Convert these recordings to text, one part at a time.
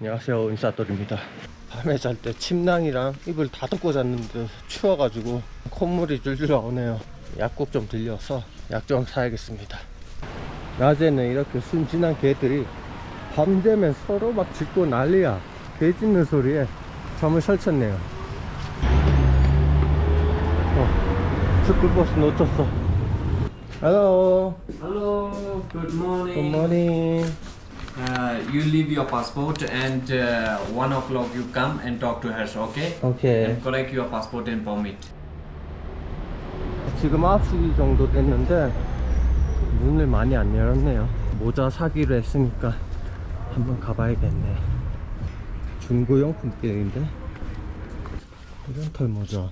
안녕하세요. 인사돌입니다. 밤에 잘 때 침낭이랑 이불 다 덮고 잤는데 추워가지고 콧물이 줄줄 나오네요. 약국 좀 들려서 약 좀 사야겠습니다. 낮에는 이렇게 순진한 개들이 밤 되면 서로 막 짖고 난리야. 개 짖는 소리에 잠을 설쳤네요. 어, 스쿨버스 놓쳤어. Hello. Hello, good morning. Good morning Uh, you leave your passport and uh, one o'clock you come and talk to her, okay? Okay And collect your passport and permit. 지금 9시 정도 됐는데 문을 많이 안 열었네요 모자 사기로 했으니까 한번 가봐야겠네 중고 용품店인데 렌털 모자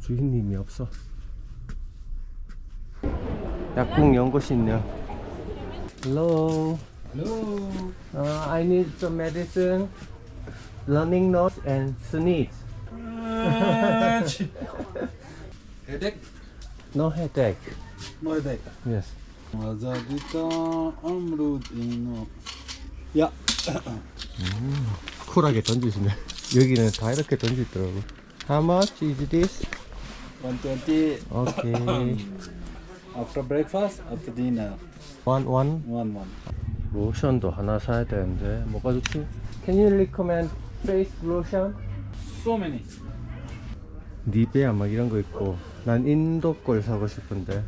주인님이 없어 약국 연것이 있네요 Hello Hello. uh, I need some medicine running nose and sneeze Headache? no headache No headache. yes Mazadita amrudino. Yeah. 쿨하게 던지시네. 여기는 다 이렇게 던지더라고. How much is this? 120 Okay. After breakfast, after dinner. one one. One one. 로션도 하나 사야 되는데 뭐가 좋지? Can you recommend face lotion? So many. 니베아 막 이런 거 있고 난 인도 걸 사고 싶은데.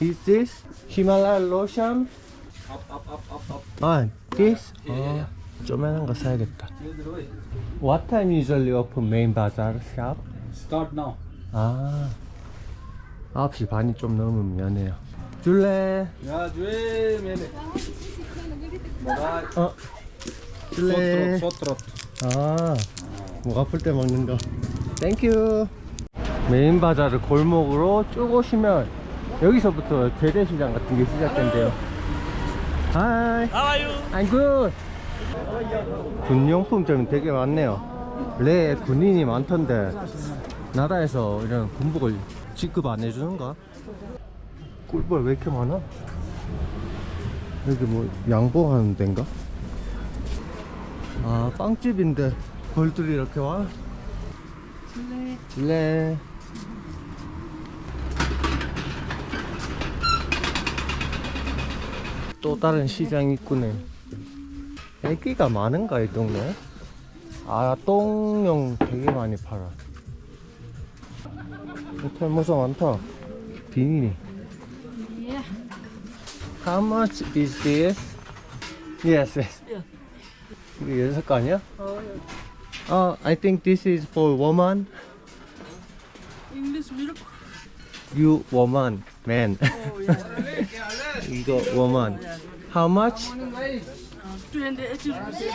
Is this Himalaya lotion? Up, up, up, up, up. 아, this? 어, 쪼매난 거 사야겠다. What time usually open main bazaar shop? Start now. 아, 9시 반이 좀 넘으면 연해요. 줄래? Wait a minute. Bye. 어, 줄래? Sore throat. 아, 목 아플 때 먹는 거. 땡큐. 메인 바자르 골목으로 쭉 오시면 여기서부터 재래시장 같은 게 시작된대요. Hi. How are you? I'm good. 군용품점이 되게 많네요. 레 군인이 많던데 나라에서 이런 군복을 지급 안 해주는가? 꿀벌 왜 이렇게 많아? 여기 뭐 양봉하는 데인가? 아 빵집인데 벌들이 이렇게 와? 네. 또 다른 시장 입구네. 애기가 많은가 이 동네? 아 똥용 되게 많이 팔아. 털모사 많다. 비니니. How much is this? Yes, yes. 이게 여섯 거 아니야? 어, I think this is for woman. English milk. You woman, man. Oh yeah. 이거 woman. How much? uh, 280 rupees.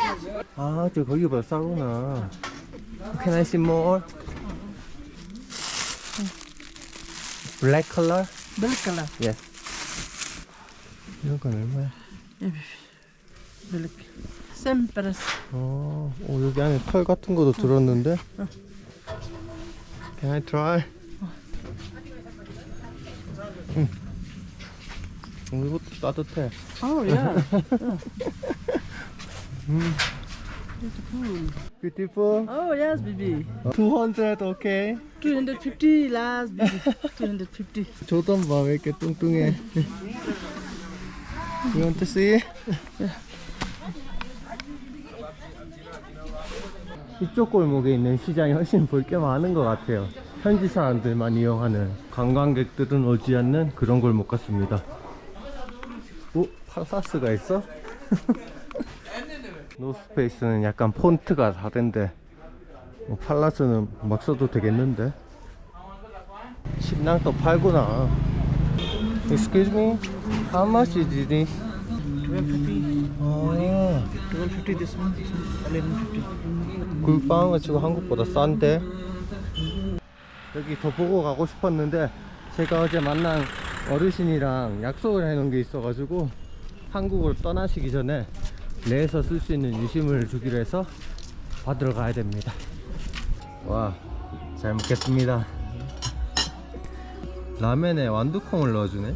아, 저 거기보다 싸구나. Can I see more? Black color? Black color. Yes. 이건 얼마야? Same price. 어, 오, 여기 안에 털 같은 것도 들었는데. Can I try? 응. 어, 이것도 따뜻해. Oh yeah. Beautiful. Oh yes, baby. 200, okay? 250 last, baby. 250. 조던 봐, 왜 이렇게 뚱뚱해. You want to see? 이쪽 골목에 있는 시장이 훨씬 볼 게 많은 것 같아요. 현지 사람들만 이용하는 관광객들은 오지 않는 그런 골목 같습니다. 오, 팔라스가 있어? 노스페이스는 약간 폰트가 다른데 뭐 팔라스는 막 써도 되겠는데? 침낭도 팔구나. Excuse me, how much is this? 150. 아, 150 this one. This one. 1150. 굴빵은 지금 한국보다 싼데? 여기 더 보고 가고 싶었는데 제가 어제 만난 어르신이랑 약속을 해놓은 게 있어가지고 한국으로 떠나시기 전에 내에서 쓸 수 있는 유심을 주기로 해서 받으러 가야 됩니다. 와, 잘 먹겠습니다. 라면에 완두콩을 넣어주네?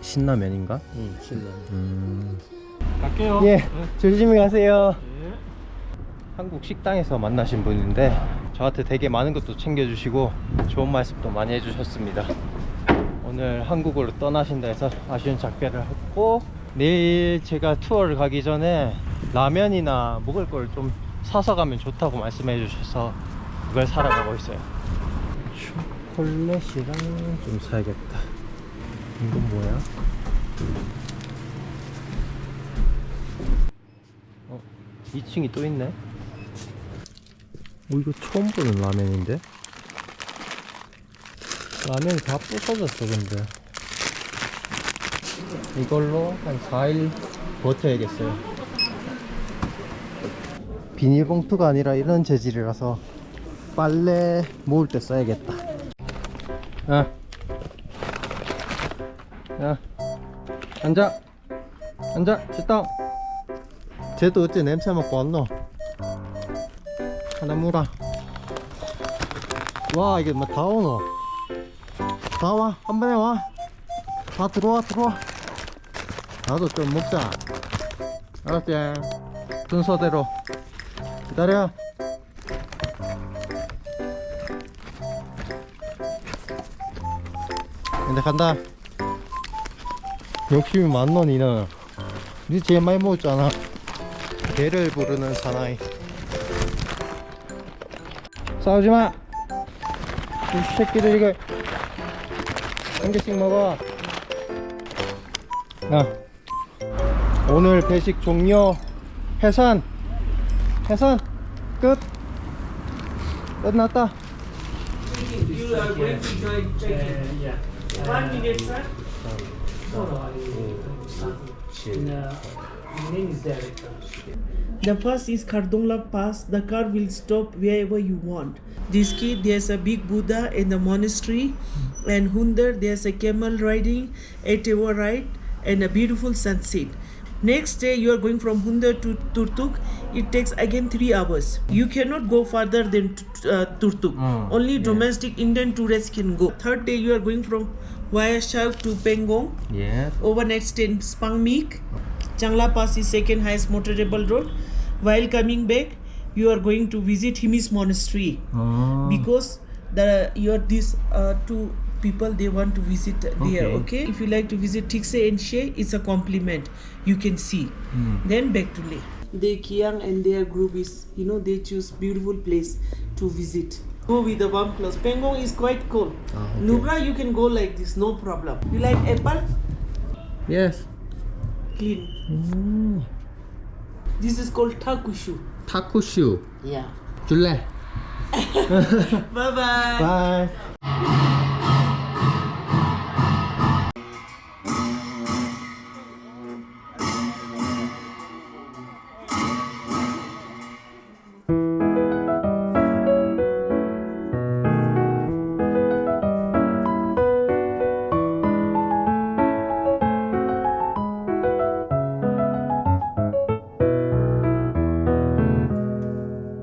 신라면인가? 응, 신라. 음. 갈게요. 예, 조심히 가세요. 한국 식당에서 만나신 분인데 저한테 되게 많은 것도 챙겨주시고 좋은 말씀도 많이 해주셨습니다. 오늘 한국으로 떠나신다 해서 아쉬운 작별을 했고 내일 제가 투어를 가기 전에 라면이나 먹을 걸 좀 사서 가면 좋다고 말씀해 주셔서 그걸 사러 가고 있어요. 초콜릿이랑 좀 사야겠다. 이건 뭐야? 어, 2층이 또 있네. 오, 이거 처음 보는 라면인데? 라면이 다 부서졌어, 근데. 이걸로 한 4일 버텨야겠어요. 비닐봉투가 아니라 이런 재질이라서 빨래 모을 때 써야겠다. 야. 야. 앉아. 앉아. sit 쟤도 어째 냄새 맡고 왔노? 하나 물어. 와, 이게 뭐 다 오노? 다 와. 한 번에 와. 다 들어와, 들어와. 나도 좀 먹자. 알았지? 순서대로. 기다려. 근데 간다. 욕심이 많노, 니는. 니 제일 많이 먹었잖아. 개를 부르는 사나이. 싸우지 마. 이 새끼들 이거 한 개씩 먹어. 야. 오늘 배식 종료. 해산. 해산. 끝. 끝났다. You are going to join trekking. Yeah. One minute, sir. The first is Kardongla Pass. The car will stop wherever you want. This kid, there's a big Buddha in the monastery, and Hundar, there's a camel riding, eight hour ride, and a beautiful sunset. Next day, you are going from Hundar to Turtuk. It takes again three hours. You cannot go further than uh, Turtuk. Mm, Only yeah. domestic Indian tourists can go. Third day, you are going from Via to Pengong 예. overnight stay in Spangmeek. Changla Pass is second highest motorable road. While coming back, you are going to visit Himis Monastery 어. because the you are these uh, two people they want to visit there okay, if you like to visit tikse and she it's a compliment. You can see. Mm. then back to leh. The kiang and their group is you know they choose beautiful place to visit. Go with the one plus pengong is quite cold. Ah, okay. nubra you can go like this no problem. You like apple? Yes. Clean. Mm. this is called takushu takushu yeah. July. bye bye bye.